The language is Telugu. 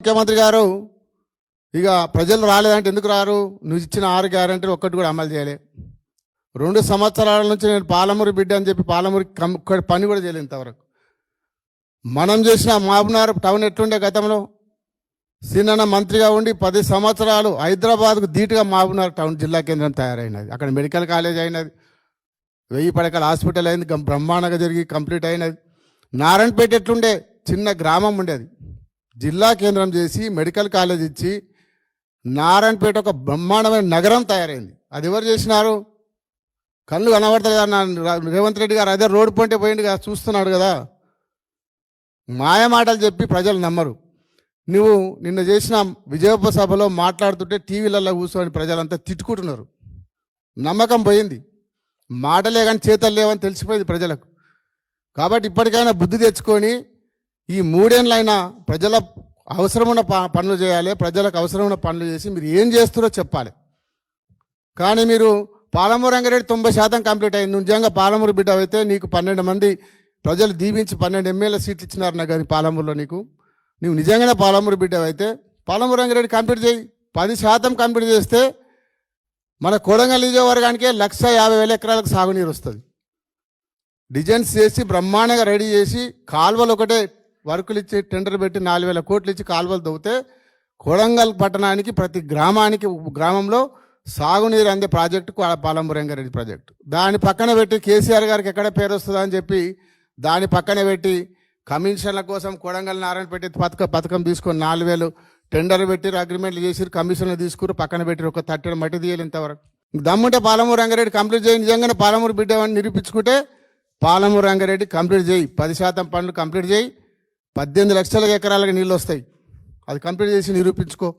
ముఖ్యమంత్రి గారు ఇక ప్రజలు రాలేదంటే ఎందుకు రారు? నువ్వు ఇచ్చిన ఆరు గ్యారంటీలు ఒక్కటి కూడా అమలు చేయలే. రెండు సంవత్సరాల నుంచి నేను పాలమూరు బిడ్డ అని చెప్పి పాలమూరు పని కూడా చేయలేదు ఇంతవరకు. మనం చేసిన మాబునార్ టౌన్ ఎట్లుండే గతంలో? సీనన్న మంత్రిగా ఉండి పది సంవత్సరాలు హైదరాబాద్కు ధీటుగా మాబునార్ టౌన్ జిల్లా కేంద్రం తయారైనది. అక్కడ మెడికల్ కాలేజ్ అయినది. వెయ్యి పడకల హాస్పిటల్ అయింది. బ్రహ్మాండంగా జరిగి కంప్లీట్ అయినది. నారాయణపేట ఎట్లుండే? చిన్న గ్రామం ఉండేది. జిల్లా కేంద్రం చేసి మెడికల్ కాలేజ్ ఇచ్చి నారాయణపేట ఒక బ్రహ్మాండమైన నగరం తయారైంది. అది ఎవరు చేసినారు? కళ్ళు కనబడతాయి కదా నా రేవంత్ రెడ్డి గారు. అదే రోడ్డు పంటే పోయింది కదా చూస్తున్నాడు కదా. మాయ మాటలు చెప్పి ప్రజలు నమ్మరు. నువ్వు నిన్న చేసిన విజయోప సభలో మాట్లాడుతుంటే టీవీలలో కూర్చొని ప్రజలంతా తిట్టుకుంటున్నారు. నమ్మకం పోయింది. మాటలే కానీ చేతలు లేవని తెలిసిపోయింది ప్రజలకు. కాబట్టి ఇప్పటికైనా బుద్ధి తెచ్చుకొని ఈ మూడేళ్ళైనా ప్రజల అవసరమైన ప- పనులు చేయాలి ప్రజలకు అవసరమైన పనులు చేసి మీరు ఏం చేస్తారో చెప్పాలి. కానీ మీరు పాలమూరు రంగారెడ్డి తొంభై శాతం కంప్లీట్ అయింది. నిజంగా పాలమూరు బిడ్డ అయితే నీకు పన్నెండు మంది ప్రజలు దీవించి పన్నెండు ఎమ్మెల్యే సీట్లు ఇచ్చినారు కానీ పాలమూరులో నీకు. నువ్వు నిజంగానే పాలమూరు బిడ్డ అయితే పాలమూరు రంగారెడ్డి కంప్లీట్ చేయి. పది శాతం కంప్లీట్ చేస్తే మన కొడంగల్ నియోజకవర్గానికే లక్ష యాభై వేల ఎకరాలకు సాగునీరు వస్తుంది. డిజైన్స్ చేసి బ్రహ్మాండంగా రెడీ చేసి కాలువలు ఒకటే వర్కులు ఇచ్చి టెండర్ పెట్టి నాలుగు వేల కోట్లు ఇచ్చి కాలువలు దవ్వుతే కొడంగల్ పట్టణానికి ప్రతి గ్రామానికి గ్రామంలో సాగునీరు అందే ప్రాజెక్టు పా- రంగారెడ్డి ప్రాజెక్టు. దాని పక్కన పెట్టి కేసీఆర్ గారికి ఎక్కడ పేరు వస్తుందా అని చెప్పి దాని పక్కన పెట్టి కమిషన్ల కోసం కొడంగల్ నారాయణ పెట్టి పథక పథకం తీసుకొని నాలుగు వేలు టెండర్ పెట్టి అగ్రిమెంట్లు చేసి కమిషన్లు తీసుకుని పక్కన పెట్టి ఒక తట్టెడు మట్టి తీయాలి ఇంతవరకు. దమ్ముంటే పాలమూరు రంగారెడ్డి కంప్లీట్ చేయి నిజంగానే పాలమూరు బిడ్డ అని నిరూపించుకుంటే పాలమూరు రంగారెడ్డి కంప్లీట్ చేయి పది శాతం పనులు కంప్లీట్ చేయి. పద్దెనిమిది లక్షల ఎకరాలకు నీళ్ళు వస్తాయి. అది కంప్లీట్ చేసి నిరూపించుకో.